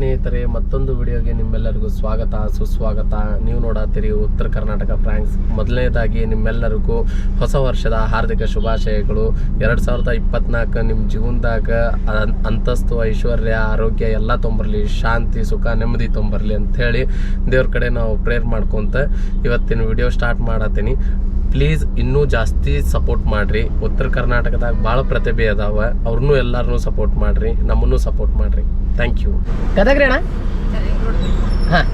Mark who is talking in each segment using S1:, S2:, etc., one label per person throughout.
S1: ಸ್ನೇಹಿತರೆ, ಮತ್ತೊಂದು ವಿಡಿಯೋಗೆ ನಿಮ್ಮೆಲ್ಲರಿಗೂ ಸ್ವಾಗತ, ಸುಸ್ವಾಗತ. ನೀವು ನೋಡತ್ತೀರಿ ಉತ್ತರ ಕರ್ನಾಟಕ ಫ್ರಾಂಕ್ಸ್ ಮೊದಲನೇದಾಗಿ ನಿಮ್ಮೆಲ್ಲರಿಗೂ ಹೊಸ ವರ್ಷದ ಹಾರ್ದಿಕ ಶುಭಾಶಯಗಳು. ಎರಡು ಸಾವಿರದ ಇಪ್ಪತ್ನಾಲ್ಕು ನಿಮ್ಮ ಜೀವನದಾಗ ಅಂತಸ್ತು, ಐಶ್ವರ್ಯ, ಆರೋಗ್ಯ ಎಲ್ಲ ತೊಂಬರಲಿ, ಶಾಂತಿ, ಸುಖ, ನೆಮ್ಮದಿ ತೊಂಬರಲಿ ಅಂಥೇಳಿ ದೇವ್ರ ಕಡೆ ನಾವು ಪ್ರೇಯರ್ ಮಾಡ್ಕೊತ ಇವತ್ತಿನ ವಿಡಿಯೋ ಸ್ಟಾರ್ಟ್ ಮಾಡತ್ತೀನಿ ಪ್ಲೀಸ್ ಇನ್ನೂ ಜಾಸ್ತಿ ಸಪೋರ್ಟ್ ಮಾಡ್ರಿ. ಉತ್ತರ ಕರ್ನಾಟಕದಾಗ ಭಾಳ ಪ್ರತಿಭೆ ಅದಾವ. ಅವ್ರನ್ನೂ ಎಲ್ಲರನ್ನೂ ಸಪೋರ್ಟ್ ಮಾಡ್ರಿ. ನಮ್ಮನ್ನು ಸಪೋರ್ಟ್ ಮಾಡ್ರಿ. ಥ್ಯಾಂಕ್ ಯು ಗದಗ್ರಿ ಅಣ್ಣ? ಹಾಂ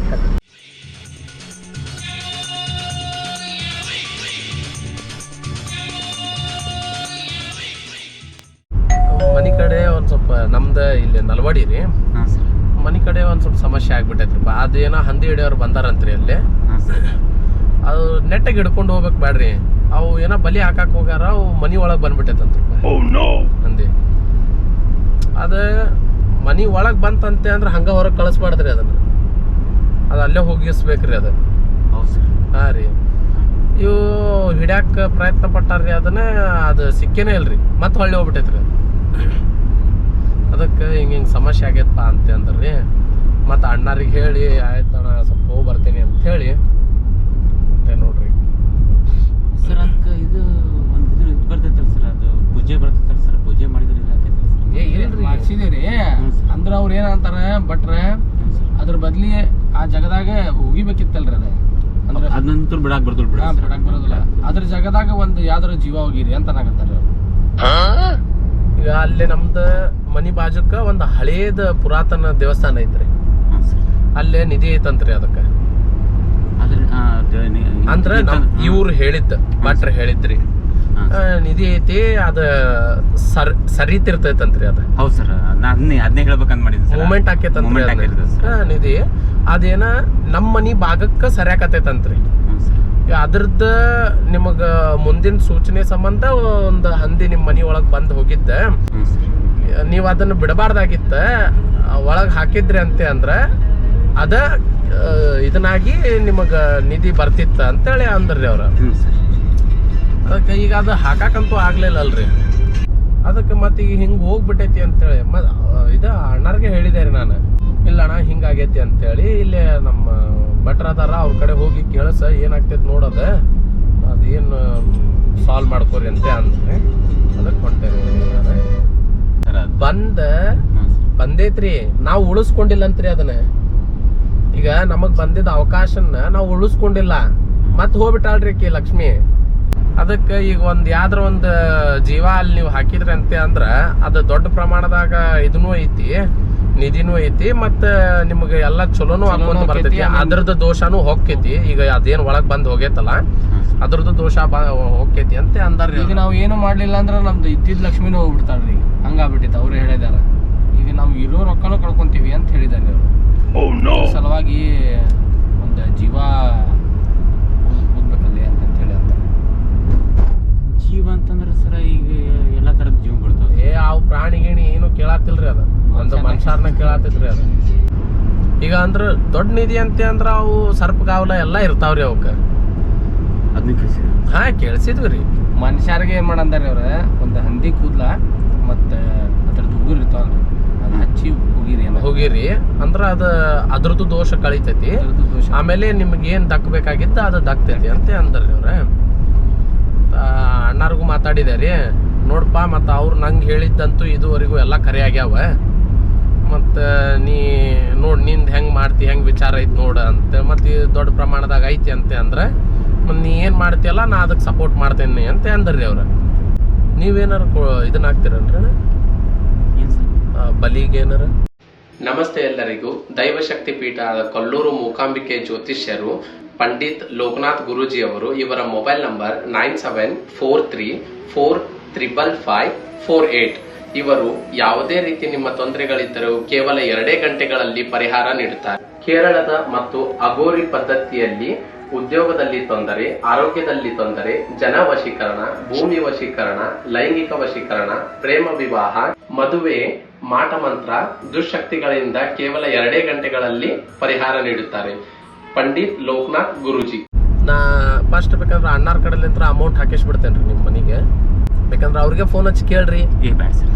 S1: ಮನೆ ಕಡೆ ಒಂದು ಸ್ವಲ್ಪ ನಮ್ದು ಇಲ್ಲಿ ನಲ್ವಾಡಿ ರೀ. ಮನಿ ಕಡೆ ಒಂದು ಸ್ವಲ್ಪ ಸಮಸ್ಯೆ ಆಗ್ಬಿಟ್ಟೈತ್ರಿಪ್ಪ. ಅದೇನೋ ಹಂದಿ ಹಿಡಿಯೋರು ಬಂದಾರಂತ್ರಿ ಅಲ್ಲಿ. ಅದು ನೆಟ್ಟಗೆ ಹಿಡ್ಕೊಂಡು ಹೋಗ್ಬೇಕು ಬ್ಯಾಡ್ರಿ. ಅವು ಏನೋ ಬಲಿ ಹಾಕಕ್ ಹೋಗ್ಯಾರ ಅವು ಮನಿ ಒಳಗೆ ಬಂದ್ಬಿಟ್ಟೈತಂತ. ಅಂದೆ. ಅದ ಮನಿ ಒಳಗೆ ಬಂತಂತೆ ಅಂದ್ರೆ ಹಂಗ ಹೊರಗೆ ಕಳಿಸ್ಬಾರ್ದ್ರಿ ಅದನ್ನ. ಅದು ಅಲ್ಲೇ ಹೋಗಿಸ್ಬೇಕ್ರಿ ಅದು. ಹಾಂ ರೀ. ಇವು ಹಿಡ್ಯಾಕ ಪ್ರಯತ್ನ ಪಟ್ಟಾರ್ರಿ ಅದನ್ನ ಅದು ಸಿಕ್ಕೇನೇ ಇಲ್ರಿ. ಮತ್ತೆ ಹೊಳ್ಳಿ ಹೋಗ್ಬಿಟ್ಟೈತ್ರಿ ಅದು. ಅದಕ್ಕೆ ಹಿಂಗೆ ಹಿಂಗೆ ಸಮಸ್ಯೆ ಆಗೈತಪ್ಪ ಅಂತ ಅಂದ್ರಿ. ಮತ್ತು ಅಣ್ಣರಿಗೆ ಹೇಳಿ ಆಯ್ತಣ್ಣ ಸ್ವಲ್ಪ ಹೋಗಿ ಬರ್ತೀನಿ ಅಂತ ಹೇಳಿ ಮತ್ತೆ ನೋಡ್ರಿ
S2: ಸರ್ ಅದಕ್ಕೆ ಇದು ಒಂದು ಇದು ಇದು ಬರ್ತೈತಲ್ಲ ಸರ್ ಅದು ಪೂಜೆ ಬರ್ತೈತಲ್ಲ ಸರ್ ಪೂಜೆ ಮಾಡಿದ್ರೆ ಇದು ಆಕೈತಲ್ಲ ಸರ್
S1: ಏ ಇಲ್ರಿ
S3: ಮಾಡ್ಸಿದೇವ್ರಿ
S2: ಹ್ಮ್ ಸರ್.
S3: ಅಂದ್ರ ಅವ್ರ
S2: ಸರ್
S3: ಅದ್ರ ಬದ್ಲಿ ಆ ಜಾಗದಾಗ ಹೋಗಿಬೇಕಿತ್ತಲ್ರಿ ಅದೇ. ಅಂದ್ರೆ
S2: ಅದಂತೂ ಬಿಡಾಕ್ ಬರ್ದಲ್ ಬಿಡ.
S3: ಬಿಡಾಕ್ ಬರೋದಿಲ್ಲ. ಅದ್ರ ಜಗದಾಗ ಒಂದು ಯಾವ್ದಾರ ಜೀವ ಹೋಗಿರಿ ಅಂತ ಅನ್ನಾಕತ್ತಾರ
S1: ಈಗ ಅಲ್ಲಿ ನಮ್ದು ಮನಿ ಬಾಜುಕ ಒಂದು ಹಳೇದ ಪುರಾತನ ದೇವಸ್ಥಾನ ಐತ್ರಿ. ಅಲ್ಲೇ ನಿಧಿ ಐತಂತ್ರಿ ಅದಕ್ಕೆ.
S2: ಅಂದ್ರೆ.
S1: ಇವ್ರು ಹೇಳಿದ್ದ ಭಟ್ರ ಹೇಳಿದ್ರಿ. ನಿಧಿ ಐತಿ ಅದ ಸರ್ ಸರಿತಿರ್ತೈತಂತ್ರಿ ಅದ.
S2: ಹೌದು ಸರ್ ಅದನ್ನೇ ಅದನ್ನೇ ಹೇಳ್ಬೇಕಂತ ಮಾಡಿದ್ದೆ
S1: ಮೂಮೆಂಟ್ ಆಕೇತಂತ್ರಿ ನಿಧಿ ಅದೇನ ನಮ್ಮ ಮನಿ ಭಾಗಕ್ಕ ಸರಿಯಾಕತೈತಂತ್ರಿ ಅದ್ರದ್ದ ನಿಮಗ ಮುಂದಿನ ಸೂಚನೆ ಸಂಬಂಧ ಒಂದು ಹಂದಿ ನಿಮ್ಮ ಮನಿ ಒಳಗೆ ಬಂದು ಹೋಗಿದ್ದ. ನೀವು ಅದನ್ನ ಬಿಡಬಾರ್ದಾಗಿತ್ತ ಒಳಗೆ ಹಾಕಿದ್ರಿ ಅಂತೆ ಅಂದ್ರ ಅದ ಇದನ್ನಾಗಿ ನಿಮಗ ನಿಧಿ ಬರ್ತಿತ್ತ ಅಂತೇಳಿ ಅಂದ್ರಿ ಅವ್ರ. ಅದಕ್ಕೆ ಈಗ ಅದು ಹಾಕಾಕಂತೂ ಆಗ್ಲಿಲ್ಲ ಅಲ್ರಿ ಅದಕ್ಕೆ ಮತ್ತೆ ಈಗ ಹಿಂಗ್ ಹೋಗ್ಬಿಟ್ಟೈತಿ ಅಂತೇಳಿ ಮ ಇದು ಅಣ್ಣರಿಗೆ ಹೇಳಿದೆ ರೀ ನಾನು. ಇಲ್ಲ ಅಣ್ಣ ಹಿಂಗಾಗೈತಿ ಅಂತೇಳಿ ಇಲ್ಲಿ ನಮ್ಮ ಭಟ್ರ ಅದಾರ ಅವ್ರ ಕಡೆ ಹೋಗಿ ಕೇಳಸ ಏನಾಗ್ತೈತಿ ನೋಡೋದ ಅದೇನು ಸಾಲ್ವ್ ಮಾಡ್ಕೋರಿ ಅಂತ ಅಂದ್ರೆ. ಅದಕ್ಕೆ ಹೊಂಟೇರಿ ಬಂದ ಬಂದೈತ್ರಿ. ನಾವು ಉಳಿಸ್ಕೊಂಡಿಲ್ಲಂತ್ರಿ ಅದನ್ನ. ಈಗ ನಮಗ್ ಬಂದಿದ್ದ ಅವಕಾಶನ ನಾವು ಉಳಿಸ್ಕೊಂಡಿಲ್ಲ. ಮತ್ ಹೋಗ್ಬಿಟ್ಟಾಳ್ರಿ ಕಿ ಲಕ್ಷ್ಮಿ. ಅದಕ್ಕೆ ಈಗ ಒಂದು ಯಾವ್ದ್ರ ಒಂದು ಜೀವ ಅಲ್ಲಿ ನೀವು ಹಾಕಿದ್ರಿ ಅಂತೆ ಅಂದ್ರೆ ಅದು ದೊಡ್ಡ ಪ್ರಮಾಣದಾಗ ಇದೂ ಐತಿ ನಿಧಿನೂ ಐತಿ ಮತ್ತ ನಿಮಗೆ ಎಲ್ಲಾ ಚಲೋನು
S3: ಹೋಕ್ಕೈತಿ,
S1: ಬರ್ತೈತಿ. ಅದ್ರದ್ದು ದೋಷನೂ ಹೋಗ್ತೈತಿ ಈಗ ಅದೇನು ಒಳಗೆ ಬಂದು ಹೋಗೈತಲ್ಲ ಅದ್ರದ್ದು ದೋಷ ಬ ಹೋಗ್ತೈತಿ ಅಂತ ಅಂದಾರ
S3: ಈಗ ನಾವು ಏನು ಮಾಡಲಿಲ್ಲ ಅಂದ್ರ ನಮ್ದು ಇದ್ದಿದ್ ಲಕ್ಷ್ಮಿನೂ ಹೋಗ್ಬಿಡ್ತಾಳ್ರಿ. ಹಂಗಾಗ್ಬಿಟ್ಟಿತ್ತು ಅವ್ರು ಹೇಳಿದಾರ. ಈಗ ನಾವು ಇರೋ ರೊಕ್ಕನೂ ಕಳ್ಕೊಂತೀವಿ ಅಂತ ಹೇಳಿದಾರೆ ಅವರು ಅದ್ರ ಸಲುವಾಗಿ ಒಂದು ಜೀವ
S2: ಈಗ
S1: ಅಂದ್ರೆ ದೊಡ್ಡ ನಿಧಿ ಅಂತ ಅಂದ್ರೆ ಅವು ಸರ್ಪ ಕಾವಲ ಎಲ್ಲ ಇರ್ತಾವ್ರಿ ಅವಕ್ಕ. ಹಾ ಕೇಳಿಸಿದ್ವಿ ರೀ
S3: ಮನುಷ್ಯರಿಗೆ ಏನ್ ಮಾಡಂದಾರೆ ಅವ್ರ? ಒಂದು ಹಂದಿ ಕೂದ್ಲ ಮತ್ತು ಅದ್ರದ್ದು ಉಗುರು ಇರ್ತಾವಲ್ಲ ಅದು ಹಚ್ಚಿ ಹೋಗಿರಿ
S1: ಹೋಗಿರಿ ಅಂದ್ರ ಅದ ಅದ್ರದ್ದು ದೋಷ ಕಳಿತೈತಿ.
S3: ದೋಷ.
S1: ಆಮೇಲೆ ನಿಮ್ಗೆ ಏನ್ ದಕ್ಕಬೇಕಾಗಿತ್ತ ಅದು ದಕ್ತೈತಿ ಅಂತ ಅಂದ್ರಿ ಅವ್ರ. ಅಣ್ಣಾರ್ಗು ಮಾತಾಡಿದೆ ರೀ ನೋಡಪ್ಪ ಮತ್ತು ಅವ್ರು ನಂಗೆ ಹೇಳಿದ್ದಂತೂ ಇದುವರೆಗೂ ಎಲ್ಲ ಕರೆ ಆಗ್ಯಾವ. ಮತ್ತು ನೀ ನೋಡಿ ನಿಂದು ಹೆಂಗೆ ಮಾಡ್ತಿ ಹೆಂಗೆ ವಿಚಾರ ಐತಿ ನೋಡು ಅಂತ. ಮತ್ತು ದೊಡ್ಡ ಪ್ರಮಾಣದಾಗ ಐತಿ ಅಂತೆ ಅಂದ್ರೆ ಮತ್ತು ನೀ ಏನು ಮಾಡ್ತೀಯಲ್ಲ ನಾ ಅದಕ್ಕೆ ಸಪೋರ್ಟ್ ಮಾಡ್ತೇನೆ ಅಂತ ಅಂದ್ರಿ ಅವ್ರು. ನೀವೇನಾರು ಕೊ ಇದನ್ನ ಹಾಕ್ತೀರನ್ರಿ
S2: ಬಲಿಗೇನಾರ ಸರ್.
S1: ಬಲಿಗೆ ಏನಾರ ನಮಸ್ತೆ ಎಲ್ಲರಿಗೂ. ದೈವಶಕ್ತಿ ಪೀಠ ಆದ ಕೊಲ್ಲೂರು ಮೂಕಾಂಬಿಕೆ ಜ್ಯೋತಿಷ್ಯರು ಪಂಡಿತ್ ಲೋಕನಾಥ್ ಗುರುಜಿ ಅವರು ಇವರ mobile number nine seven four three four triple five four eight. ಇವರು ಯಾವುದೇ ರೀತಿ ನಿಮ್ಮ ತೊಂದರೆಗಳಿದ್ದರೂ ಕೇವಲ ಎರಡೇ ಗಂಟೆಗಳಲ್ಲಿ ಪರಿಹಾರ ನೀಡುತ್ತಾರೆ. ಕೇರಳದ ಮತ್ತು ಅಗೋರಿ ಪದ್ಧತಿಯಲ್ಲಿ ಉದ್ಯೋಗದಲ್ಲಿ ತೊಂದರೆ, ಆರೋಗ್ಯದಲ್ಲಿ ತೊಂದರೆ, ಜನ ವಶೀಕರಣ, ಭೂಮಿ ವಶೀಕರಣ, ಲೈಂಗಿಕ ವಶೀಕರಣ, ಪ್ರೇಮ ವಿವಾಹ, ಮದುವೆ, ಮಾಟ ಮಂತ್ರ ದುಶಕ್ತಿಗಳಿಂದ ಕೇವಲ ಎರಡೇ ಗಂಟೆಗಳಲ್ಲಿ ಪರಿಹಾರ ನೀಡುತ್ತಾರೆ. ಪಂಡಿತ್ ಲೋಕನಾಥ್ ಗುರುಜಿ. ನಾ ಫಸ್ಟ್ ಬೇಕಂದ್ರೆ ಅಣ್ಣಾರ್ ಕಡೆಲಿಂತ್ರ ಅಮೌಂಟ್ ಹಾಕಿಸ್ಬಿಡ್ತೇನೆ ರೀ ನಿಮ್ಮ ಮನೆಗೆ. ಬೇಕಂದ್ರೆ ಅವ್ರಿಗೆ ಫೋನ್ ಹಚ್ಚಿ ಕೇಳ್ರಿ.
S2: ಏ ಬೇಡ ಸರ್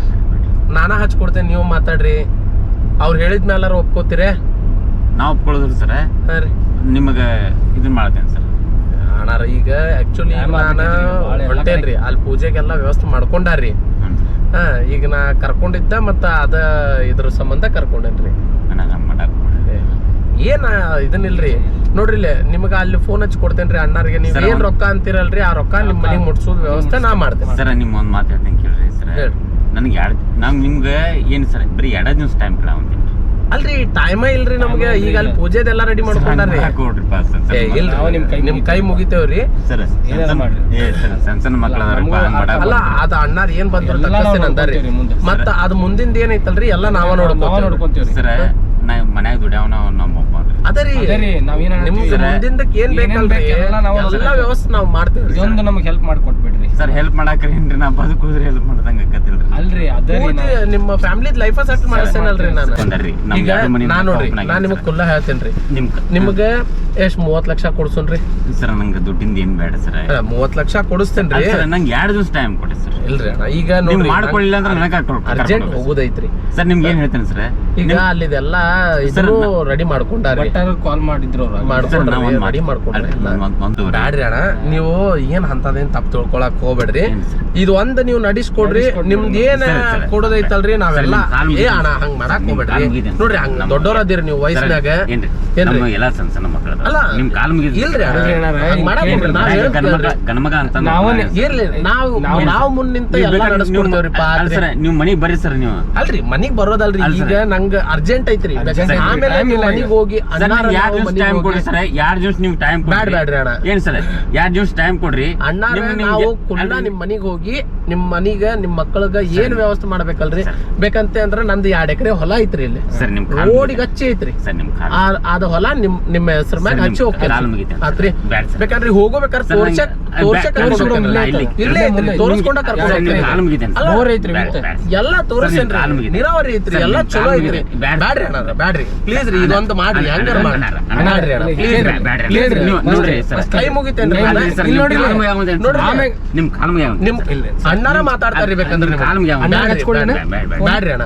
S1: ನಾನಾ ಹಚ್ಕೊಡ್ತೇನೆ ನೀವು ಮಾತಾಡ್ರಿ. ಅವ್ರು ಹೇಳಿದ ಮೇಲಾರ ಒಪ್ಕೋತೀರ?
S2: ನಾವು ಒಪ್ಕೊಳ್ಳೋದ್ರಿ ಸರ್.
S1: ಸರಿ ರೀ.
S2: ನಿಮಗೆ ಇದನ್ನ ಮಾಡ್ತೇನೆ ಸರ್.
S1: ಅಣ್ಣಾರ ಈಗ ಆಕ್ಚುಲಿ ನಾನು ಹೊಂಟೇನ್ರಿ ಅಲ್ಲಿ ಪೂಜೆಗೆಲ್ಲ ವ್ಯವಸ್ಥೆ ಮಾಡ್ಕೊಂಡಾರ್ರಿ ಹಾಂ ಈಗ ನಾ ಕರ್ಕೊಂಡಿದ್ದ ಮತ್ತು ಅದ ಇದ್ರ ಸಂಬಂಧ ಕರ್ಕೊಂಡೇನ್ರಿ.
S2: ಅಣ್ಣ ನಮ್ಮ ಮಾಡಕ್ಕೆ
S1: ಏನ ಇದನ್ನಿಲ್ರಿ? ನೋಡ್ರಿ ನಿಮ್ಗೆ ನಿಮ್ಗ ಅಲ್ಲಿ ಫೋನ್ ಹಚ್ಚಿ ಕೊಡ್ತೇನ್ರಿ ಅಣ್ಣಾರಿಗೆ. ನೀವ್
S2: ಸರ್,
S1: ಏನ್
S2: ಒಂದ್-
S1: ರೊಕ್ಕ ಅಂತೀರಲ್ರಿ? ಆ ರೊಕ್ಕ ನಿಮ್ ಮನೆಗೆ ಮುಟ್ಸೋದ್ ವ್ಯವಸ್ಥೆ ನಾ ಮಾಡ್ತೇನೆ.
S2: ಸರ್ ನಿಮ್ಮ ಒಂದು ಮಾತು ಹೇಳ್ತೀನಿ ಕೇಳ್ರಿ ಸರ್.
S1: ಹೇಳ್ರಿ.
S2: ನನಗೆ ನಂಗ್ ನಾವು ನಿಮ್ಗೆ ಏನು ಸರ್ ಬರೀ ಎರಡು ದಿವ್ಸ ಟೈಮ್ ಅಂತೀನಿ
S1: ಅಲ್ರಿ ಟೈಮ ಇಲ್ರಿ ನಮ್ಗೆ. ಈಗ ಅಲ್ಲಿ ಪೂಜೆದೆಲ್ಲ ರೆಡಿ ಮಾಡ್ಕೊಂಡಾರ್ರಿ.
S2: ಕೊಡ್ರಿ ಪಾಸ್
S1: ಏ ಇಲ್ರಿ.
S3: ನಾವು ನಿಮ್ ಕೈ
S1: ನಿಮ್ ಕೈ ಮುಗಿತೇವ್ರಿ.
S2: ಸರ್
S3: ಏನಾರ ಮಾಡ್ರಿ.
S2: ಏ ಸರ್ ಸಣ್ಣ ಸಣ್ಣ ಮಕ್ಳು ಅದಾರ
S3: ನಮಗೂ
S2: ಹಂಗೆ ಮಾಡಕ್ಕೆ
S1: ಅಲ್ಲ ಅದ ಅಣ್ಣಾರ್ ಏನ್ ಬಂದ್ರು
S3: ಎಲ್ಲ ನಾವ್
S1: ತಕ್ಕಸ್ತೇನೆ ಅಂದಾರಿ.
S3: ನೋಡ್ಕೊಂತೀವ್ರಿ ಮುಂದೆ.
S1: ಮತ್ತ ಅದ್ ಮುಂದಿಂದ ಏನೈತಲ್ರಿ? ಎಲ್ಲ ನಾವ
S3: ನಾವ್
S1: ನೋಡ್ಕೊಂತೀವಿ
S3: ನೋಡ್ಕೊಂತೀವ್ರಿ.
S2: ಸರ್ ನಾ ಮನ್ಯಾಗ ದುಡ್ಯಾವನ ನಮ್ಮ ಒಬ್ಬ ರೀ
S1: ಅದೇ ರೀ
S3: ಅದೇ ರೀ ನಾವೇನ್
S1: ಮುಂದಿಂದಕ್ಕೆ ಏನ್ ಬೇಕಲ್ರಿ?
S3: ಎಲ್ಲಾ
S1: ವ್ಯವಸ್ಥೆ ನಾವ್ ಮಾಡ್ತೇವ್ರಿ
S3: ಇದೊಂದು ನಮಗೆ ಹೆಲ್ಪ್ ಮಾಡ್ಕೊಟ್ಬಿಡ್ರಿ.
S2: ಸರ್ ಹೆಲ್ಪ್ ಮಾಡಾಕ್ರಿ ಏನ್ರಿ? ನಾ ಬದುಕುದ್ರಿ ಹೆಲ್ಪ್ ಮಾಡ್ದಂಗೆ ಆಕತಿಲ್ರಿ
S3: ಅಲ್ರಿ ಅದೇ
S1: ನಿಮ್ಮ ಫ್ಯಾಮಿಲಿ ಲೈಫ್ ಸೆಟ್ ಮಾಡಿಸ್ತೇನಲ್ರಿ ನಾನು. ಈಗ ನಾ ನೋಡ್ರಿ ನಾ ನಿಮಗ್. ಕುಲ್ಲ ಹೇಳ್ತೇನ್ರಿ
S2: ನಿಮ್
S1: ನಿಮ್ಗ ಎಷ್ಟ್ ಮೂವತ್ತು ಲಕ್ಷ ಕೊಡ್ಸೋನ್ರಿ
S2: ಸರ್ ನಂಗೆ ದುಡ್ಡಿಂದ ಏನು ಬೇಡ ಸರ್.
S1: ಅಲ್ಲ, ಮೂವತ್ ಲಕ್ಷ ಕೊಡಿಸ್ತೇನ್ರಿ?
S2: ಸರ್ ನಂಗೆ ಎರಡು ದಿವಸ ಟೈಮ್ ಕೊಡಿ ಸರ್.
S1: ಇಲ್ರಿ ಅಣ್ಣ ಈಗ
S2: ನೀವು ಮಾಡ್ಕೊಳ್ಳಿಲ್ಲ ಅಂದ್ರೆ ನನಗೆ
S1: ಅರ್ಜೆಂಟ್ ಹೋಗೋದೈತ್ರಿ.
S2: ಸರ್ ನಿಮ್ಗೆ ಏನು ಹೇಳ್ತೇನೆ ಸರ್?
S1: ಈಗ ಅಲ್ಲಿದೆಲ್ಲ ಇದನ್ನು ರೆಡಿ ಮಾಡ್ಕೊಂಡಾರೆ
S3: ಕಾಲ್ ಮಾಡಿದ್ರು
S1: ಮಾಡ್ಕೊಂಡ್ರಿ
S2: ಒಂದ್
S1: ರೆಡಿ ಮಾಡ್ಕೊಂಡ್ರಿ. ಬ್ಯಾಡ್ರಿ ಅಣ್ಣ ನೀವು ಏನು ಅಂತದೇನ್ ತಪ್ಪು ತಿಳ್ಕೊಳಕ್ ಹೋಗ್ಬೇಡ್ರಿ? ಇದು ಒಂದ್ ನೀವು ನಡಿಸ್ಕೊಡ್ರಿ
S3: ನಿಮ್ಗೆ
S1: ನಿಮ್ದ್ ಏನ್. ಕೊಡೋದೈತಲ್ರಿ ನಾವೆಲ್ಲ? ಏ ಅಣ್ಣ ಹಂಗ್ ಮಾಡಕ್ ಹೋಗ್ಬೇಡ್ರಿ. ನೋಡ್ರಿ ಹಂಗ ದೊಡ್ಡೋರದಿರಿ ನೀವು ವಯಸ್ಸಿನಾಗ.
S2: ಏನ್ರಿ? ಎಲ್ಲ ಸಣ್ಣ ಸಣ್ಣ ಮಕ್ಕಳು
S1: ಅಲ್ಲ
S2: ನಿಮ್ ಕಾಲ್
S1: ಇಲ್ರಿ ಅಣ್ಣ.
S2: ಗಣಮಗ ಅಂತ
S1: ಇರ್ಲಿ ನಾವು
S3: ನಾವು-
S1: ಮುಂದ್ ನಿಂತ ಎಲ್ಲ ನಡೆಸ್ಕೊಡ್ತೇವ್ರಿ
S2: ಸರ್ ನೀವು ಮನಿಗ್ ಬರ್ರಿ ಸರ್ ನೀವು.
S1: ಅಲ್ರಿ ಮನಿಗ್ ಬರೋದಲ್ರಿ ಈಗ ನಂಗ ಅರ್ಜೆಂಟ್ ಐತ್ರಿ. ಆಮೇಲೆ ನೀವು ಮನಿಗ್ ಹೋಗಿ
S2: ಎರಡು ದಿವಸ ಟೈಮ್ ಕೊಡ್ರಿ ಸರ್? ಎರಡು ದಿವಸ ನೀವು ಟೈಮ್
S1: ಬ್ಯಾಡ್ ಬ್ಯಾಡ್ರಿ ಅಣ್ಣ
S2: ಏನ್ ಸರ್ ಯಾರ್ ದಿವ್ಸ ಟೈಮ್ ಕೊಡ್ರಿ? ನಿಮ್ಗೆ-
S1: ನಾವು ಕುಲ್ಲ ನಿಮ್ ಮನಿಗ್ ಹೋಗಿ ನಿಮ್ ಮನಿಗ ನಿಮ್ ಮಕ್ಕಳಿಗ ಏನ್ ವ್ಯವಸ್ಥೆ ಮಾಡ್ಬೇಕಲ್ರಿ. ಬೇಕಂತೆ ಅಂದ್ರ ನಂದು ಎರಡ್ ಎಕರೆ ಹೊಲ ಐತ್ರಿ ಇಲ್ಲಿ.
S2: ಸರ್ ನಿಮ್
S1: ರೋಡಿಗೆ ಹಚ್ಚಿ ಐತ್ರಿ.
S2: ಸರ್ ನಿಮ್
S1: ಅದ ಹೊಲ ನಿಮ್ ನಿಮ್ಮ ಹೆಸರು ಮ್ಯಾಗ ಹಚ್ಚಿ. ಬೇಕಾದ್ರೆ ಹೋಗೋಬೇಕಾದ್ರೆ ತೋರ್ಸಕ್ ತೋರ್ಸಕ್.
S2: ಇಲ್ಲಿ.
S1: ಐತ್ರಿ ತೋರ್ಸ್ಕೊಂಡ ಕರ್ಕೊಂಡ್
S3: ಬೋರ್ ಐತ್ರಿ.
S1: ಎಲ್ಲ ತೋರಿಸ್ತೇನ್ರಿ ನೀರಾವರಿ ಐತ್ರಿ ಎಲ್ಲ ಚಲೋ ಐತ್ರಿ ಬ್ಯಾಡ್ರಿ ಅಣ್ಣ ಬ್ಯಾಡ್ರಿ ಪ್ಲೀಸ್ ರೀ ಇದೊಂದು ಮಾಡ್ರಿ ಹೆಂಗಾರ ಮಾಡ್ರಿ ಬ್ಯಾಡ್ರಿ ಪ್ಲೀಸ್
S2: ಬ್ಯಾಡ್ರಿ.
S1: ರೀ ನೋಡ್ರಿ. ಕೈ ಮುಗಿತೇನ್ರಿ
S3: ಇಲ್ಲಿ ನೋಡ್ರಿ
S2: ಕಾಲ್ ಮುಗಿಯಾವಂತೆ ಸರ್.
S1: ನೋಡ್ರಿ.
S2: ಆಮೇಲೆ ನಿಮ್
S1: ಅಣ್ಣಾರ ಮಾತಾಡ್ತಾರ್ರಿ ಬೇಕಂದ್ರೆ ಬ್ಯಾಡ್ರಿ? ಬ್ಯಾಡ್ರಿ. ಬ್ಯಾಡ್ರಿ ಅಣ್ಣ.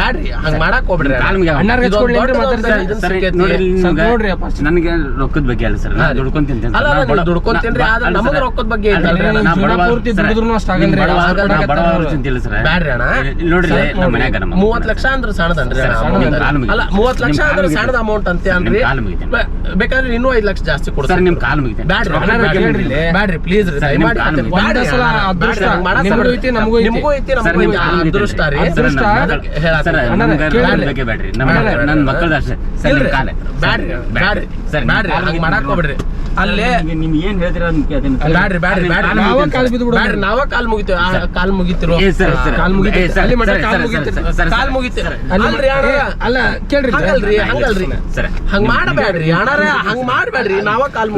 S1: ಬ್ಯಾಡ್ರಿ ಹಂಗ್ ಮಾಡಕ್ ಹೋಗ್ಬಿಡ್ರಿ ಅಣ್ಣ. ಸಿಕ್ಕೈತಿ.
S2: ನೋಡ್ರಿ. ನನಗೆ ರೊಕ್ಕದ ಬಗ್ಗೆ ಅಲ್ಲ ಸರ್. ದುಡ್ಕೊಂಡ್ ತಿಂತೇನೆ
S1: ಆದ್ರೆ ನಮಗ್ ರೊಕ್ಕದ ಬಗ್ಗೆ
S3: ಪೂರ್ತಿ ಅಷ್ಟ್
S2: ಸರ್
S1: ಬ್ಯಾಡ್ರಿ ಅಣ್ಣ.
S2: ನೋಡ್ರಿ ನಮ್ಮ ಮನ್ಯಾಗ ನಮ್ಮ
S1: ಮೂವತ್ ಲಕ್ಷ ಅಂದ್ರೆ ಸಣ್ಣದನ್ರಿ. ಅಲ್ಲ ಮೂವತ್ ಲಕ್ಷ ಅಂದ್ರೆ. ಸಣ್ಣದ ಅಮೌಂಟ್ ಅಂತ ಅನ್ರಿ ಬೇಕಾದ್ರೆ ಇನ್ನೂ ಐದ್ ಲಕ್ಷ ಜಾಸ್ತಿ
S2: ಸರ್
S1: ಕೊಡ್ತಾರೆ
S2: ನಿಮ್ ಕಾಲ್ ಮುಗಿತೇನೆ.
S1: ಬ್ಯಾಡ್ರಿ ಪ್ಲೀಸ್ ರೀ
S3: ನಿಮ್ಗೂ ಐತಿ.
S2: ಸರ್.
S1: ಅದೃಷ್ಟ ರೀ
S3: ಅದೃಷ್ಟ.
S2: ಮಕ್ಕಳದ ಅಷ್ಟೇ ಸರ್ ನಿಮ್
S1: ಇಲ್ರಿ,
S2: ಕಾಲ
S1: ಬ್ಯಾಡ್ರಿ. ಬ್ಯಾಡ್ರಿ
S2: ಸರ್
S1: ಬ್ಯಾಡ್ರಿ ಹಂಗ್ ಮಾಡಕ್ ಹೋಗ್ಬಿಡ್ರಿ. ಅಲ್ಲೇ
S2: ನಿಮ್ ಏನ್ ಹೇಳ್ತೀರ
S1: ಬ್ಯಾಡ್ರಿ ಬ್ಯಾಡ್ರಿ ಬ್ಯಾಡ್ರಿ
S3: ನಾವ ಕಾಲ್ ಬಿದ್ದು.
S1: ಬ್ಯಾಡ್ರಿ ನಾವ ಕಾಲ್ ಮುಗಿತು ಕಾಲ್ ಮುಗಿತಿರೋ. ಕಾಲ್ ಮುಗಿತಿ ಅಲ್ಲಿ ಕಾಲ್
S2: ಸರ್,
S1: ಮುಗಿತಿ
S2: ಸರ್, ಸರ್,
S1: ಕಾಲ್
S2: ಸರ್,
S1: ಅಲ್ರಿ
S3: ಅಲ್ಲ ಕೇಳ್ರಿ
S1: ಹಂಗಲ್ರಿ ಹಂಗಲ್ರಿ. ಹಂಗ್ ಮಾಡಬೇಡ್ರಿ. ಅಣ್ಣಾರ ಹಂಗ್ ಮಾಡ್ಬೇಡ್ರಿ. ನಾವ ಕಾಲ್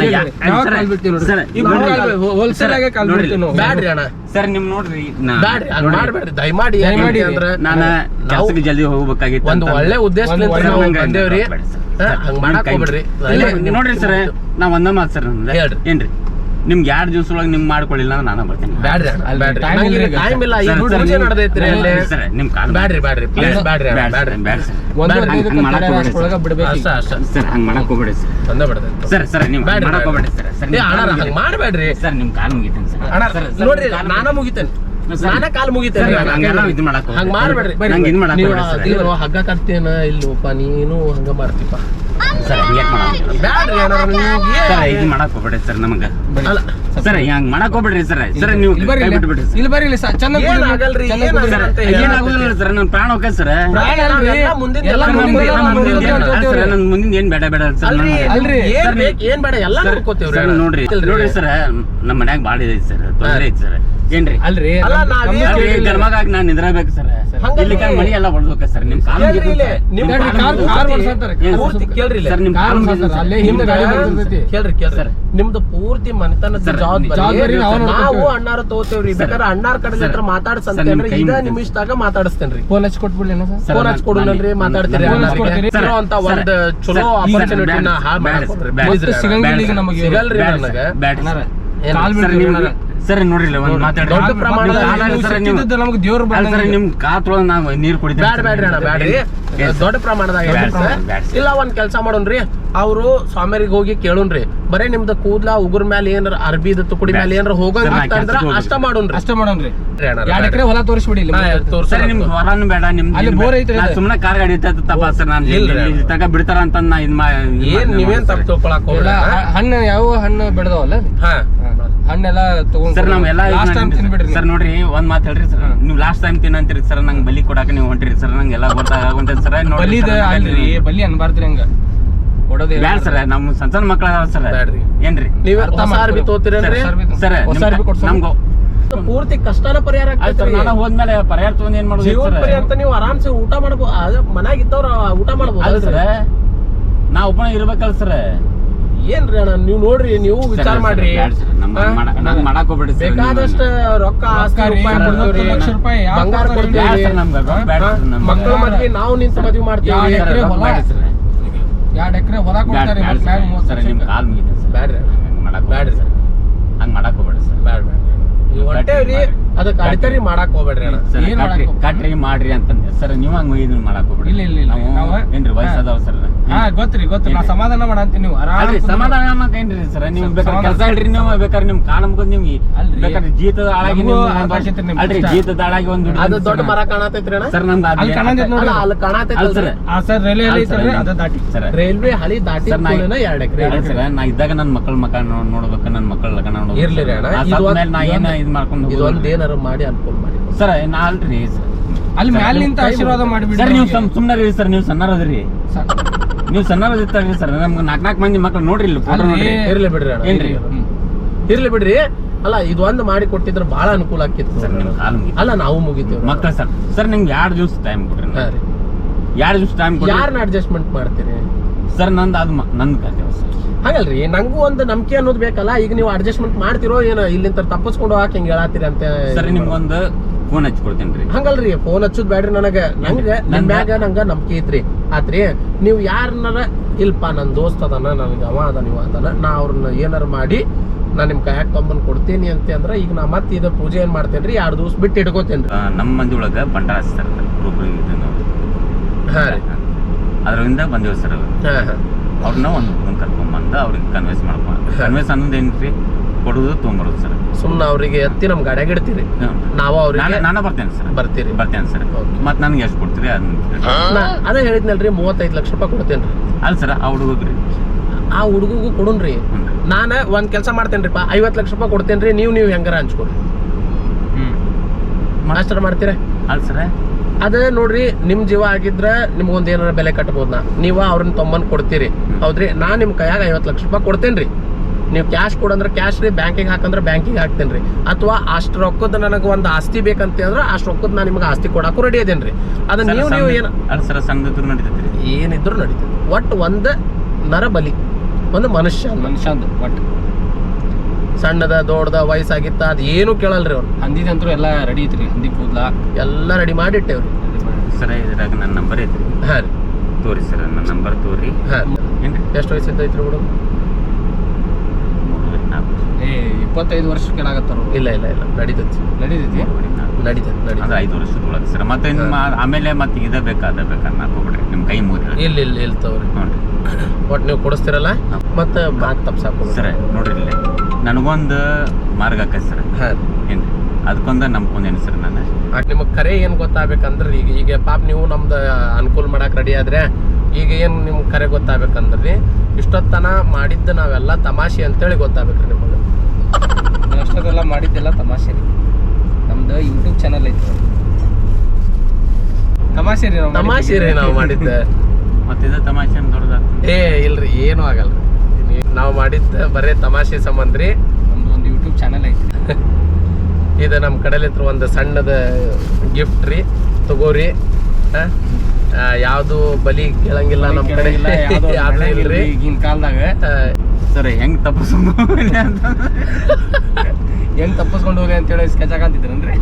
S3: ನಾವ ಬಿಡ್ತೀವಿ ನೋಡ್ರಿ. ಹೋಲ್ಸೇಲ್ ಆಗಿ ಕಾಲ್. ಬಿಡ್ತೀವಿ
S1: ಬ್ಯಾಡ್ರಿ ಅಣ್ಣ.
S2: ಸರ್ ನಿಮ್ ನೋಡ್ರಿ ನಾ-
S1: ಬ್ಯಾಡ್ರಿ ಹಂಗ್ ಮಾಡ್ಬೇಡ್ರಿ. ದಯಮಾಡಿ
S3: ದಯಮಾಡಿ
S1: ಅಂದ್ರೆ
S2: ನಾನು ಕೆಲ್ಸಕ್ಕೆ ಜಲ್ದಿ ಹೋಗ್ಬೇಕಾಗಿತ್ತು
S1: ಒಂದು
S2: ಅಂತ
S1: ಒಳ್ಳೆ ಉದ್ದೇಶ
S3: ಒಂದು ಒಳ್ಳೆ
S1: ನಾವು
S2: ಹಂಗ
S1: ಬಂದೇವ್ರಿ.
S2: ಬೇಡ ಸರ್.
S1: ಹಾ, ಮಾಡಕ್ ಹೋಗ್ಬೇಡ್ರಿ
S2: ಇಲ್ಲ,
S1: ದಯಮಾಡಿ
S2: ನೋಡ್ರಿ ಸರ್ ನಾವ್ ಒಂದ ಮಾತು ಸರ್
S1: ಹೇಳ್ರಿ.
S2: ಏನ್ರಿ? ನಿಮ್ಗೆ ಎರಡು ದಿವಸ ಒಳಗೆ ನಿಮ್ ಮಾಡ್ಕೊಳ್ಳಿಲ್ಲ ಅಂದ್ರೆ ನಾನು ಬರ್ತೀನಿ.
S1: ಬ್ಯಾಡ್ರಿ ಬ್ಯಾಡ್ರಿ.
S3: time ಇಲ್ಲ ಈಗ.
S1: ಟೈಮ್ ಇಲ್ಲ ಈಗ
S2: ಸರ್, ಸರ್,
S1: ಪೂಜೆ
S2: ನಿಮ್-
S1: ನಡೆದೈತ್ರಿ ಅಲ್ಲಿ.
S2: ಸರ್ ನಿಮ್ ಕಾಲ್
S1: ಬ್ಯಾಡ್ರಿ ಬ್ಯಾಡ್ರಿ ಪ್ಲೀಸ್ ಬ್ಯಾಡ್ರಿ ಬ್ಯಾಡ್ರಿ.
S2: ಸರ್,
S1: ಬ್ಯಾಡ್ರಿ,
S2: ಹಂಗ್ ಮಾಡಕ್ ಹೋಗ್ಬೇಡಿ ಸರ್.
S3: ಬಿಡ್ಬೇಕು
S1: ಅಷ್ಟ ಅಷ್ಟ
S2: ಸರ್ ಹಂಗ್ ಮಾಡಕ್ ಹೋಗ್ಬೇಡಿ ಸರ್.
S1: ತಂದ ಬಿಡದ
S2: ಸರ್ ಸರ್ ನೀವು
S1: ಬ್ಯಾಡ್ರಿ,
S2: ಮಾಡಕ್ ಹೋಗ್ಬೇಡಿ
S1: ಬ್ಯಾಡ್ರಿ.
S2: ಸರ್ ಸರ್
S1: ಏ
S2: ನಿಮ್
S1: ಅಣ್ಣ
S2: ಕಾಲ್
S1: ಹಂಗ್
S2: ಮುಗಿತೇನೆ.
S1: ಮಾಡ್ಬೇಡ್ರಿ.
S2: ಸರ್ ನಿಮ್ ಕಾಲ್ ಮುಗಿತೇನೆ ಸರ್.
S1: ಅಣ್ಣ
S2: ಸರ್, ಸರ್,
S1: ನೋಡ್ರಿ
S2: ನಿಮ್ ಕಾಲ್
S1: ನಾನ ಮುಗಿತೇನೆ.
S2: ಸರ್,
S1: ನಾನ ಕಾಲ್ ಮುಗಿತೇನೆ.
S2: ಸರ್,
S1: ಅಣ್ಣ.
S2: ಹಂಗೆಲ್ಲ ಇದು ಮಾಡಕ್ ಹೋಗ್ಬೇಡಿ.
S1: ಹಂಗ್ ಮಾಡ್ಬೇಡ್ರಿ.
S2: ನಂಗೆ ಇದು ಮಾಡಕ್
S1: ನೀವು
S2: ಹೋಗ್ಬೇಡಿ ಸರ್.
S1: ಅದೇನೋ ಹಗ್ಗ ಕಟ್ತೇನ ಇಲ್ಲಪ್ಪ ನೀನು ಹಂಗ ಮಾಡ್ತೀಪ
S2: ಸರ್ ಹಂಗೆ ಮಾಡಲ್ಲ?
S1: ಬ್ಯಾಡ್ರಿ ನಿಮ್ಗೆ
S2: ಸರ್ ಇದು ಮಾಡಕ್ ಹೋಗ್ಬೇಡಿ ಸರ್ ನಮಗ. ಸರ್ ಹಂಗ್ ಮಾಡಕ್ ಹೋಗ್ಬಿಡ್ರಿ ಸರ್ ಸರ್ ನೀವು ಕೈ ಬಿಟ್ಬಿಡ್ರಿ ಸರ್
S3: ಇಲ್ಲಿ ಬರ್ರಿ ಇಲ್ಲಿ ಸ- ಚೆನ್ನಾಗ್
S1: ಏನ್
S3: ಕೂಡ್ರಿ.
S1: ಆಗಲ್ರಿ,
S3: ಚೆನ್ನಾಗ್
S1: ಏನ್
S3: ಕೂಡ್ರಿ.
S1: ಆಗಲ್ಲ.
S2: ಸರ್
S1: ಅಂತ ಹೇಳಕ್
S2: ಏನಾಗುದಿಲ್ಲ ಸರ್ ನನ್ನ ಪ್ರಾಣ ಹೋಗ ಸರ್
S3: ಪ್ರಾಣ ಅಲ್ರಿ.
S1: ಎಲ್ಲ ಮುಂದಿನ
S3: ಎಲ್ಲ
S1: ಎಲ್ಲ
S3: ಮುಂದಿನ
S1: ಮುಂದಿನ
S3: ಎಲ್ಲ
S1: ಮುಂದಿನ
S3: ಮುಂದಿನ
S1: ಏನ್
S2: ಸರ್ ನನ್ ಮುಂದಿನ ಏನ್ ಬೇಡ ಬೇಡ ಸರ್
S1: ಅಲ್ರಿ
S2: ನನ್ನ-
S3: ಅಲ್ರಿ.
S1: ಏನ್
S2: ಸರ್,
S1: ಬೇಕ್ ಏನ್ ಬೇಡ ಎಲ್ಲ
S2: ಸರ್,
S1: ನೋಡ್ಕೋತೀವ್ರಿ
S2: ಸರ್,
S1: ಅಣ್ಣ.
S2: ನೋಡ್ರಿ ನೋಡ್ರಿ ಸರ್ ನಮ್ಮ ಮನ್ಯಾಗ ಬಾಳ ಇದೆ ಸರ್ ತೊಂದ್ರೆ ಐತಿ ಸರ್ ಏನ್ರಿ
S3: ಅಲ್ರಿ
S1: ಅಲ್ಲ, ನಾವ್
S2: ಸರ್ ಮನಿ ಎಲ್ಲ ಸರ್ ನಿಮ್
S1: ಕೇಳ್ರಿ ಇಲ್ಲಿ. ನಿಮ್
S3: ಕಾರ್?
S1: ಪೂರ್ತಿ ಕೇಳ್ರಿ
S2: ಸರ್ ನಿಮ್
S3: ಕಾರ್
S2: ಕಾಲ್ ಸರ್.
S3: ಅಲ್ಲೇ ಹಿಂದೆ ಗಾಡಿ
S2: ಕಾಲ್
S3: ಬರ್ತೈತಿ.
S1: ಕೇಳ್ರಿ ಕೇಳ್ರಿ
S2: ಸರ್.
S1: ನಿಮ್ದು ಪೂರ್ತಿ ಮನೆತನದ ಜವಾಬ್ದಾರಿ
S3: ನಾವು
S1: ಅಣ್ಣಾರ ತಗೋತೇವ್ರಿ
S2: ಸರ್.
S1: ಬೇಕಾದ್ರೆ ಅಣ್ಣಾರ ಕಡೆ. ಹತ್ರ ಮಾತಾಡ್ಸಂತೇನ್ರಿ ಇದ ನಿಮಿಷದಾಗ ಮಾತಾಡಿಸ್ತೇನ್ರಿ
S3: ಫೋನ್ ಹಚ್ಚಿ ಕೊಟ್ಬಿಡ್ಲೇನ ಸರ್
S2: ಸರ್,
S1: ಫೋನ್ ಹಚ್ಚಿ ಕೊಡುನಲ್ರಿ ಮಾತಾಡ್ತೀರಿ. ಅಂತ ಒಂದ್ ಚಲೋ ಆಪರ್ಚುನಿಟಿನ
S2: ಬ್ಯಾಡ
S1: ಹಾಳು
S2: ಸರ್,
S1: ಮಾಡಕ್ ಹೋಗ್ರಿ.
S2: ಬ್ಯಾಡ
S1: Please
S3: ಮತ್ತೆ
S1: ರೀ ಅಣ್ಣ.
S3: ಸಿಗಂಗಿಲ್ಲ ನಮಗೆ
S1: ಸಿಗಲ್ರಿ ನನಗೆ
S3: ಕಾಲ್.
S2: ಸರ್ ನೋಡ್ರಿ ಇಲ್ಲಿ ಒಂದ್ ಮಾತಾಡ್ರಿ.
S1: ದೊಡ್ಡ ಪ್ರಮಾಣದ
S2: ಸರ್ ನೀವು
S3: ಸಿಕ್ಕಿದ್ದದ್ದು ನಮ್ಗೆ ದೇವ್ರ
S2: ಅಲ್ಲ ಸರ್ ನಿಮ್ ಕಾ ತೊಳೆದು ನಾವು ನೀರ್ ಕುಡಿತೀವಿ
S1: ಬ್ಯಾಡ ಬ್ಯಾಡ್ರಿ ಅಣ್ಣ ಬ್ಯಾಡ್ರಿ ದೊಡ್ಡ ಪ್ರಮಾಣದಾಗ
S2: ಬ್ಯಾಡ ಸರ್,
S1: ಇಲ್ಲ ಒಂದ್ ಕೆಲಸ ಮಾಡೋಣ್ರಿ ಅವರು ಸ್ವಾಮಿಯರಿಗೆ ಹೋಗಿ ಕೇಳೋಣ್ರಿ ಬರೇ ನಿಮ್ದು ಕೂದ್ಲ ಉಗುರ್ ಮ್ಯಾಲ ಏನಾರ ಅರ್ಬಿದ ತುಕುಡಿ ಮ್ಯಾಲ ಏನಾರ ಹೋಗಂಗ
S2: ಸರ್, ನಾ
S1: ಅಂದ್ರ
S2: ಕೆಲ್ಸಕ್ಕೆ
S1: ಅಷ್ಟ ಮಾಡೋಣ್ರಿ
S3: ಅಷ್ಟ ಮಾಡೋಣ್ರಿ
S1: ಬ್ಯಾಡ್ರಿ ಅಣ್ಣ,
S3: ಎರಡ್
S1: ಬ್ಯಾಡ್ರಿ.
S3: ಹೊಲ ತೋರಿಸ್ಬಿಡಿ ಇಲ್ಲಿ
S1: ಹಾ, ತೋರ್ಸು.
S2: ಸರ್ ನಿಮ್ಗೆ ಹೊರನು ಬೇಡ ನಿಮ್
S3: ಅಲ್ಲಿ ಬೋರ್ ಐತ್ರಿ ಅದು.
S2: ಸುಮ್ಮನೆ ಕಾರ್ ಗಾಡಿ ಇರ್ತೈತೆ ತಪ್ಪ ಸರ್ ನಾನು
S1: ಇಲ್ರಿ.
S2: ಇಲ್ಲಿ ತನಕ ಬಿಡ್ತಾರ ಅಂತ ನಾ ಇದ್ ಮಾ ಇದ್
S1: ಏನ್
S2: ಮಾಡ್ದೆ
S1: ನೀವೇನ್
S2: ನೋಡಿ
S1: ತಪ್ಪು. ತಿಳ್ಕೊಳಕ್ ಹೋಗ್ಬೇಡ
S3: ಹ- ಹಣ್ಣು ಯಾವ ಹಣ್ಣು ಬೆಳೆದವಲ್ಲ
S1: ಹಾ.
S3: ಹಣ್ಣೆಲ್ಲ ತಗೊಂಡ್
S2: ಸರ್ ನಾವೆಲ್ಲ
S3: ಲಾಸ್ಟ್ ಟೈಮ್ ತಿನ್ಬಿಡ್ರಿ
S2: ಸರ್ ನೋಡ್ರಿ ಒಂದ್ ಮಾತು ಹೇಳ್ರಿ ಸರ್. ನೀವು ಲಾಸ್ಟ್ ಟೈಮ್ ತಿನ್ನಂತೀರಿ ಸರ್ ನಂಗೆ ಬಲಿ ಕೊಡಾಕ ನೀವು ಹೊಂಟಿರಿ ಸರ್ ನಂಗೆ ಎಲ್ಲ ಗೊತ್ತಾಗುಂತೈತೆ ಸರ್. ನೋಡಿ
S3: ಅಲ್ರಿ ಬಲಿ ಅನ್ಬಾರ್ದ್ರಿ ಹಂಗ. ಕೊಡೋದಿಲ್ಲ
S2: ಬ್ಯಾಡ ಸರ್ ನಮ್ಮ ಸಣ್ಣ ಸಣ್ಣ ಮಕ್ಳ ಅದಾವ ಸರ್. ಏನ್ರಿ?
S1: ನೀವು ಅರ್ಬಿ
S3: ಮಾಡ್ಕೊರಿ.
S1: ತೋತಿರೇನ್ರಿ
S3: ಸರ್,
S2: ಸರ್. ನಮ್ಗೆ
S1: ಪೂರ್ತಿ ಕಷ್ಟನ ಪರಿಹಾರ
S2: ಸರ್ ನಾನು ಹೋದ್ಮೇಲೆ ಪರಿಹಾರ ತಗೊಂಡ್ ಏನ್ ಮಾಡೋದು
S1: ಜೀವನ
S2: ಸರ್?
S1: ಪರ್ಯಂತ ನೀವು ಆರಾಮ್ಸೆ ಊಟ ಮಾಡ್ಬೋದು ಮನ್ಯಾಗ ಇದ್ದವ್ರ ಊಟ
S2: ಮಾಡಬಹುದು
S1: ಮಾಡ್ಬೋದು
S2: ಸರ್ ನಾ ಒಬ್ಬನೇ ಇರ್ಬೇಕಲ್ಲ ಸರ್.
S1: ಏನ್ರಿ ಅಣ್ಣ ನೀವು ನೋಡ್ರಿ ನೀವು ವಿಚಾರ ಮಾಡ್ರಿ. ಹಾ?
S2: ಮಾಡಕ್ ಹೋಗ್ಬೇಡಿ ಸರ್
S1: ಬೇಕಾದಷ್ಟ ರೊಕ್ಕ? ಮಕ್ಕಳ ಮದ್ವಿ ನಾವು ನಿಂತ ಮದ್ವಿ ಮಾಡ್ತೀವಿ.
S3: ಎರಡ್ ಎಕರೆ ಹೊಲ ಕೊಡ್ತಾರೆ
S2: ಸರ್. ನಿಮ್. Call sir.
S1: ಬ್ಯಾಡ್ರಿ.
S2: ಹಂಗ್ ಮಾಡಕ್
S1: ಬ್ಯಾಡ್ರಿ.
S2: ಸರ್. ಹಂಗ್ ಮಾಡಕ್ ಹೋಗ್ಬೇಡಿ ಸರ್.
S1: ಬ್ಯಾಡ ಬ್ಯಾಡ ನೀವು ಹೊಂಟೇವ್ರಿ ಅದಕ್ಕೆ ಅಡಿತರಿ ಮಾಡಾಕ್ ಹೋಗ್ಬೇಡ್ರಿ ಅಣ್ಣ.
S2: ಕಟ್ರಿ ಮಾಡ್ರಿ ಅಂತ ಸರ್ ನೀವು ಹಂಗ ಇದನ್ನ ಮಾಡಕ್ ಹೋಗ್ಬೇಡಿ
S3: ಇಲ್ಲ, ಇಲ್ಲ,
S2: ನಾವು- ಏನ್ರಿ ವಯಸ್ಸಾದವ್ ಸರ್?
S3: ಹಾ ಗೊತ್ತ್ರಿ ಗೊತ್ತು ನಾ ಸಮಾಧಾನ ಮಾಡಂತೀನಿ ನೀವು. ಆರಾಮ್
S2: ಅಲ್ರಿ. ಸಮಾಧಾನ ಅನ್ನಕೇನ್ರಿ ಸರ್. ನೀವು ಬೇಕಾದ್ರೆ ಕೆಲಸ ಹೇಳ್ರಿ ನೀವು ಬೇಕಾದ್ರೆ ನಿಮ್ ಕಾಲ ಮುಗಿದ್ ನೀವು
S3: ಅಲ್ರಿ.
S2: ಬೇಕಾದ್ರೆ ಜೀತದ ಹಾಳಾಗಿ
S3: ನಮಗೂ
S2: ನೀವು ಅಲ್ರಿ ಜೀತದ ಹಾಳಾಗಿ ಒಂದು
S1: ಅದು ದೊಡ್ಡ ಮರ ಕಾಣತೈತ್ರಿ ಅಣ್ಣ?
S2: ಸರ್ ನಮ್ದು
S3: ಅಲ್ಲಿ ಕಾಣಂದಿದ್
S1: ಅಲ್ಲ ಅಲ್ಲಿ ಕಾಣತೈತಿ
S2: ಸರ್.
S3: ಆ ಸರ್ ರೈಲ್ವೆ
S2: ಹಳಿ
S3: ಐತಲ್ರಿ ಅದ ದಾಟಿ.
S2: ಸರ್.
S1: ರೈಲ್ವೆ ಹಳಿ ದಾಟಿ
S2: ಸರ್, ನಾ-
S1: ಕೂಡಲೇ ಎರಡ್ ಎಕರೆ
S2: ಅಲ್ಲ ಸರ್ ನಾ ಇದ್ದಾಗ ನನ್ನ ಮಕ್ಕಳ ಮಕ್ಕ ನೋಡ್ಬೇಕು ನನ್ನ ಮಕ್ಕಳ ಲಗ್ನ ನೋಡ್ಬೇಕು
S1: ಇರ್ಲಿ ರೀ ಅಣ್ಣ. ಇದು
S2: ನಾ ಏನ ಇದ್ ಮಾಡ್ಕೊಂಡು
S1: ಇದೊಂದು ಏನಾರ ಮಾಡಿ ಅನುಕೂಲ ಮಾಡಿ.
S2: ಸರ್ ನಾ ಅಲ್ರಿ ಸರ್.
S3: ಅಲ್ಲಿ
S2: ಮ್ಯಾಲಿಂದ
S3: ಮ್ಯಾಲ ನಿಂತ ಆಶೀರ್ವಾದ. ಮಾಡಿಬಿಡಿ
S2: ಸರ್ ನೀವು ಸುಮ್ಮನೆ ಸುಮ್ನೆ ರೀ ಸರ್ ನೀವು ಸಣ್ಣರದ್ರಿ
S3: ಸರ್,
S2: ನೀವು ಸಣ್ಣರದಿರ್ತಾರ್ರಿ ಸರ್. ನಮ್ಗೆ ನಾಲ್ಕು ನಾಲ್ಕು ಮಂದಿ ಮಕ್ಳು ನೋಡ್ರಿ ಇಲ್ಲಿ ನೋಡ್ರಿ.
S1: ಇರ್ಲಿ ಬಿಡ್ರಿ ಅಣ್ಣ
S2: ಏನ್ರಿ?
S1: ಇರ್ಲಿ ಬಿಡ್ರಿ. ಅಲ್ಲ ಇದೊಂದು ಮಾಡಿ ಕೊಟ್ಟಿದ್ರೆ ಬಹಳ ಅನುಕೂಲ ಆಕಿತ್ತು
S2: ಸರ್ ನಿಮ್ ಕಾಲ್ ಮುಗಿತು.
S1: ಅಲ್ಲ ನಾವು ಮುಗಿತೀವಿ
S2: ಮಕ್ಕಳ ಸರ್ ಸರ್ ನಿಮ್ಗೆ ಎರಡು ದಿವಸ ಟೈಮ್ ಕೊಡ್ರಿ ಎರಡು ದಿವಸ ಟೈಮ್ ಕೊಡ್ರಿ.
S1: ಯಾರನ್ನ ಅಡ್ಜಸ್ಟ್ಮೆಂಟ್ ಮಾಡ್ತೀರಿ?
S2: ಸರ್ ನಂದು ಅದು ಮ- ನಂದು ಸರ್.
S1: ಹಾಗಲ್ರಿ ನಂಗೂ ಒಂದು ನಂಬಿಕೆ ಅನ್ನೋದು ಬೇಕಲ್ಲ ಈಗ ನೀವು ಅಡ್ಜಸ್ಟ್ಮೆಂಟ್ ಮಾಡ್ತಿರೋ ಏನೋ ಇಲ್ಲಿಂದ ತಪ್ಪಿಸ್ಕೊಂಡು ಹಾಕಿ ಹಿಂಗೆ ಹೇಳತ್ತೀರಿ ಅಂತ
S2: ಸರ್ ನಿಮ್ಗೊಂದು ಫೋನ್ ಹಚ್ಚಿ ಕೊಡ್ತೇನೆ ರೀ
S1: ಹಂಗಲ್ರಿ ಫೋನ್ ಹಚ್ಚುದ್ ಬ್ಯಾಡ್ರಿ ನನಗೆ. ನಂಗೆ
S2: ನನ್ನ
S1: ಮ್ಯಾಗ ನಂಗ ನಂಬಿಕೆ ಐತ್ರಿ. ಆತ್ರಿ ನೀವು ಯಾರನ್ನಾರ ಇಲ್ಪ ನನ್ನ ದೋಸ್ತ್ ಅದಾನ ನನಗೆ ಅವ ಅದ ನೀವು ಅದಾನ ನಾ ಅವ್ರನ್ನ ಏನಾರ ಮಾಡಿ ನಾನು ನಿಮ್ ಕೈಯಾಗ ತೊಂಬಂದು ಕೊಡ್ತೀನಿ ಅಂತ ಅಂದ್ರ ಈಗ ನಾ ಮತ್ತೆ ಇದು ಪೂಜೆ ಏನು ಮಾಡ್ತೇನೆ ರೀ? ಎರಡು ದಿವಸ ಬಿಟ್ಟು ಇಟ್ಕೋತೇನ್ರಿ
S2: ಆ, ನಮ್ಮ ಮಂದಿ ಒಳಗೆ ಬಂಡಾರ ಇದನ್ನು
S1: ಹಾ ರೀ.
S2: ಅದರಿಂದ ಬಂದೇವು ಸರ್
S1: ಹಾಂ ಹಾ.
S2: ಅವ್ರನ್ನ ಒಂದು ಕರ್ಕೊಂಬಂದು ಅವ್ರಿಗೆ ಕನ್ವೆನ್ಸ್ ಮಾಡ್ಕೊಂಡು ಕನ್ವಿನ್ಸ್ ಅನ್ನೋದು ಏನ್ರಿ? ಕೊಡೋದು ತೊಗೊಂಬರೋದು ಸರ್.
S1: ಸುಮ್ಮನೆ ಅವರಿಗೆ ಎತ್ತಿ ನಮ್ಮ ಗಾಡ್ಯಾಗ ಇಡ್ತೀರಿ ನಾವು ಅವ್ರಿಗೆ
S2: ನಾನು ಬರ್ತೇನೆ ಸರ್.
S1: ಬರ್ತೀರಿ.
S2: ಬರ್ತೇನೆ ಸರ್. ಮತ್ತೆ ನನಗೆ ಎಷ್ಟು ಕೊಡ್ತೀರಿ ಅದನ್ನ
S1: ಅದೇ ಹೇಳಿದ್ನಲ್ರಿ ಮೂವತ್ತೈದು ಲಕ್ಷ ರೂಪಾಯಿ ಕೊಡ್ತೇನ್ರಿ
S2: ಅಲ್ಲ ಸರ್ ಆ ಹುಡುಗಗ್ರಿ.
S1: ಆ ಹುಡುಗಗೂ ಕೊಡುನ್ರಿ ನಾನು ಒಂದು ಕೆಲಸ ಮಾಡ್ತೇನ್ರಿಪ್ಪ ಐವತ್ತು ಲಕ್ಷ ರೂಪಾಯಿ ಕೊಡ್ತೇನ್ರಿ ನೀವು ನೀವು ಹೆಂಗಾರ ಹಂಚ್ಕೊಡ್ರಿ ಮಾಸ್ಟರ್ ಮಾಡ್ತೀರಾ?
S2: ಅಲ್ಲ ಸರ್.
S1: ಅದೇ ನೋಡ್ರಿ ನಿಮ್ಮ ಜೀವ ಆಗಿದ್ರೆ ನಿಮ್ಗೊಂದು ಏನಾರ ಬೆಲೆ ಕಟ್ಬೋದು ನಾ ನೀವು ಅವ್ರನ್ನ ತೊಂಬಂದ್ ಕೊಡ್ತೀರಿ. ಹೌದ್ರಿ? ನಾನು ನಿಮ್ ಕೈಯಾಗ ಐವತ್ತು ಲಕ್ಷ ರೂಪಾಯಿ ಕೊಡ್ತೇನ್ರಿ ನೀವು ಕ್ಯಾಶ್ ಕೊಡಂದ್ರೆ ಕ್ಯಾಶ್ ರೀ ಬ್ಯಾಂಕಿಗೆ ಹಾಕಂದ್ರೆ ಬ್ಯಾಂಕಿಗೆ ಹಾಕ್ತೇನ್ರಿ ಅಥವಾ ಅಷ್ಟು ರೊಕ್ಕದ ನನಗೆ ಒಂದು ಆಸ್ತಿ ಬೇಕಂತ ಅಂದ್ರೆ ಅಷ್ಟು ರೊಕ್ಕದ ನಾನು ನಿಮ್ಗೆ ಆಸ್ತಿ ಕೊಡಕ್ಕೂ ರೆಡಿ ಅದೇನ್ರಿ ರೀ.
S2: ಅದು
S1: ನೀವು ನೀವು ಏನು
S2: ಸರ್ ಸಣ್ಣದಿದ್ರು ನಡೀತೈತಿ ರೀ.
S1: ಏನಿದ್ರು ನಡೀತದೆ ಒಟ್ಟು ಒಂದು ನರ ಬಲಿ ಒಂದು ಮನುಷ್ಯ ಅಂದ.
S3: ಮನುಷ್ಯಂದು ಒಟ್ಟು
S1: ಸಣ್ಣದ ದೊಡ್ಡದ ವಯಸ್ಸಾಗಿತ್ತ ಅದು ಏನು ಕೇಳಲ್ರಿ ಅವ್ರು.
S3: ಹಂದಿದಂತ್ರು ಎಲ್ಲ ರೆಡಿ ಐತ್ರಿ ಹಂದಿ ಕೂದ್ಲ.
S1: ಎಲ್ಲ ರೆಡಿ ಮಾಡಿಟ್ಟೇವ್ರಿ.
S2: ಸರ ಇದ್ರಾಗ ನನ್ನ ನಂಬರ್ ಐತ್ರಿ.
S1: ಹಾಂ ರೀ.
S2: ತೋರಿ ಸರ್ ನನ್ನ ನಂಬರ್ ತೋರಿ.
S1: ಹಾಂ ಎಷ್ಟು ವಯಸ್ಸಿಂದ ಐತ್ರಿ ಹುಡುಗ
S3: ಏ ಇಪ್ಪತ್ತೈದು ವರ್ಷ ಕೆಳಾಗತ್ತಾರ
S1: ಇಲ್ಲ ಇಲ್ಲ ಇಲ್ಲ ನಡೀತೈತಿ.
S3: ನಡೀತೈತಿ?
S2: ನಾಲ್ಕು
S1: ನಡೀತೈತಿ.
S2: ಅದು
S1: ನಡೀತೈತಿ
S2: ಐದು ವರ್ಷದ ಒಳಗೆ ಸರ್ ಮತ್ತೆ ನಿಮ್ಮ ಆಮೇಲೆ ಮತ್ತೆ ಇದೇ ಬೇಕಾ ಅದೇ ಬೇಕಾ ಹೋಗ್ಬಿಡ್ರಿ ನಿಮ್ಮ ಕೈ ಮೂರಿ
S1: ಇಲ್ಲ ಇಲ್ಲ ಇಲ್ಲ ತಗೋರಿ.
S2: ನೋಡ್ರಿ.
S1: ಒಟ್ಟು ನೀವು ಕೊಡಿಸ್ತಿರಲ್ಲ. ಮತ್ತೆ ಮಾತು ತಪ್ಸಾಕ
S2: ಸರ್ ನೋಡ್ರಿ ಇಲ್ಲಿ. ನನಗೊಂದು ಮಾರ್ಗ ಆಕೈತಿ ಸರ್
S1: ಹಾ.
S2: ಏನ್ರಿ? ಅದಕ್ಕೊಂದು ನಂಬ್ಕೊಂಡೇನಿ ಸರ್ ನಾನು?
S1: ನಿಮಗೆ ಕರೆ ಏನು ಗೊತ್ತಾಗಬೇಕಂದ್ರೆ ಈಗ ಈಗ ಪಾಪ ನೀವು ನಮ್ದು ಅನುಕೂಲ ಮಾಡಕ್ಕೆ ರೆಡಿ ಆದ್ರೆ ಈಗ ಏನು ನಿಮ್ಗೆ ಕರೆ ಗೊತ್ತಾಗ್ಬೇಕಂದ್ರಿ? ಇಷ್ಟೊತ್ತನ ಮಾಡಿದ್ದು ನಾವೆಲ್ಲ ತಮಾಷೆ ಅಂತೇಳಿ ಗೊತ್ತಾಗ್ಬೇಕ್ರಿ ನಿಮಗೆ.
S3: ಅಷ್ಟೊಂದೆಲ್ಲ ಮಾಡಿದ್ದೆಲ್ಲ ತಮಾಷೆ ರೀ ನಮ್ದು ಯೂಟ್ಯೂಬ್ ಚಾನಲ್ ಐತಿ. ತಮಾಷೆ ರೀ ನಾವು
S1: ತಮಾಷೆ ರೀ ನಾವು ಮಾಡಿದ್ದೆ.
S2: ಮತ್ತೆ ಇದು ತಮಾಷೆ ದೊಡ್ಡದಾಗ್ತದೆ?
S1: ಏ ಇಲ್ರಿ ಏನೂ ಆಗಲ್ಲ. ನಾವು ಮಾಡಿದ್ದ ಬರೇ ತಮಾಷೆ ಸಂಬಂಧ ರೀ
S3: ನಮ್ದು ಒಂದು ಯೂಟ್ಯೂಬ್ ಚಾನಲ್ ಐತಿ.
S1: ಇದು ನಮ್ಮ ಕಡೆಲಿತ್ರ ಒಂದು ಸಣ್ಣದ ಗಿಫ್ಟ್ ರೀ. ತಗೋರಿ. ಯಾವುದು ಬಲಿ ಕೇಳಂಗಿಲ್ಲ ನಮ್ಮ ಕಡೆ.
S3: ಇಲ್ಲ ಯಾವ್ದೋ
S1: ಇಲ್ರಿ.
S3: ಈಗಿನ ಕಾಲದಾಗ.
S2: ಸರ್ ಹೆಂಗ್ ತಪ್ಪಿಸೋದು ಅಂತ
S3: ಹೆಂಗ್ ತಪ್ಪಿಸ್ಕೊಂಡು ಅಂತ ಅಂತೇಳಿ ಸ್ಕೆಚ್ ಹಾಕಂತಿದ್ರನ್ರಿ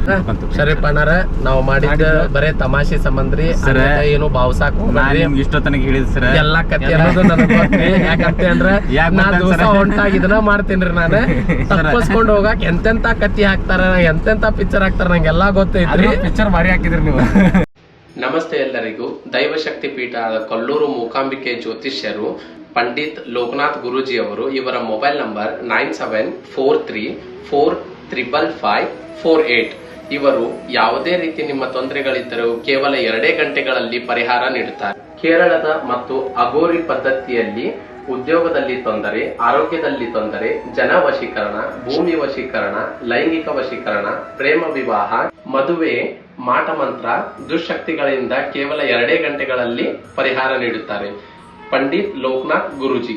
S1: ಸರಿ ಪಣ್ಣಾರ ನಾವು ಮಾಡಿದ ಬರೇ ತಮಾಷೆ ಸಂಬಂಧ್ರಿ
S2: ಸರ.
S1: ಏನು ಭಾವಸಾಕ್ ಸಾಕು
S2: ನಿಮ್ಗೆ ಇಷ್ಟೋ ತನಕ ಹೇಳಿದ್ ಸರ್.
S1: ಎಲ್ಲಾ ಕತ್ತಿ ಅನ್ನೋದು ನನಗೆ ಯಾಕಂತ ಅಂದ್ರ ನಾ ದಿವಸ ಮಾಡ್ತೀನ್ರಿ ನಾನು. ತಪ್ಪಿಸ್ಕೊಂಡು ಹೋಗಾಕ ಎಂತೆಂತ ಕತ್ತಿ ಹಾಕ್ತಾರ ಎಂತೆಂತ ಪಿಕ್ಚರ್ ಹಾಕ್ತಾರ ನಂಗೆಲ್ಲಾ ಗೊತ್ತೈತ್ರಿ.
S3: ಪಿಕ್ಚರ್ ಭಾರಿ ಹಾಕಿದ್ರಿ ನೀವು.
S1: ನಮಸ್ತೆ ಎಲ್ಲರಿಗೂ. ದೈವಶಕ್ತಿ ಪೀಠ ಆದ ಕೊಲ್ಲೂರು ಮೂಕಾಂಬಿಕೆ ಜ್ಯೋತಿಷ್ಯರು ಪಂಡಿತ್ ಲೋಕನಾಥ್ ಗುರೂಜಿ ಅವರು ಇವರ mobile number nine seven four three four triple five four eight. ಇವರು ಯಾವುದೇ ರೀತಿ ನಿಮ್ಮ ತೊಂದರೆಗಳಿದ್ದರೂ ಕೇವಲ ಎರಡೇ ಗಂಟೆಗಳಲ್ಲಿ ಪರಿಹಾರ ನೀಡುತ್ತಾರೆ. ಕೇರಳದ ಮತ್ತು ಅಗೋರಿ ಪದ್ಧತಿಯಲ್ಲಿ ಉದ್ಯೋಗದಲ್ಲಿ ತೊಂದರೆ, ಆರೋಗ್ಯದಲ್ಲಿ ತೊಂದರೆ, ಜನ ವಶೀಕರಣ, ಭೂಮಿ ವಶೀಕರಣ, ಲೈಂಗಿಕ ವಶೀಕರಣ, ಪ್ರೇಮ ವಿವಾಹ, ಮದುವೆ ಮಾಟಮಂತ್ರ ದುಶಕ್ತಿಗಳಿಂದ ಕೇವಲ ಎರಡೇ ಗಂಟೆಗಳಲ್ಲಿ ಪರಿಹಾರ ನೀಡುತ್ತಾರೆ. ಪಂಡಿತ್ ಲೋಕನಾಥ್ ಗುರುಜಿ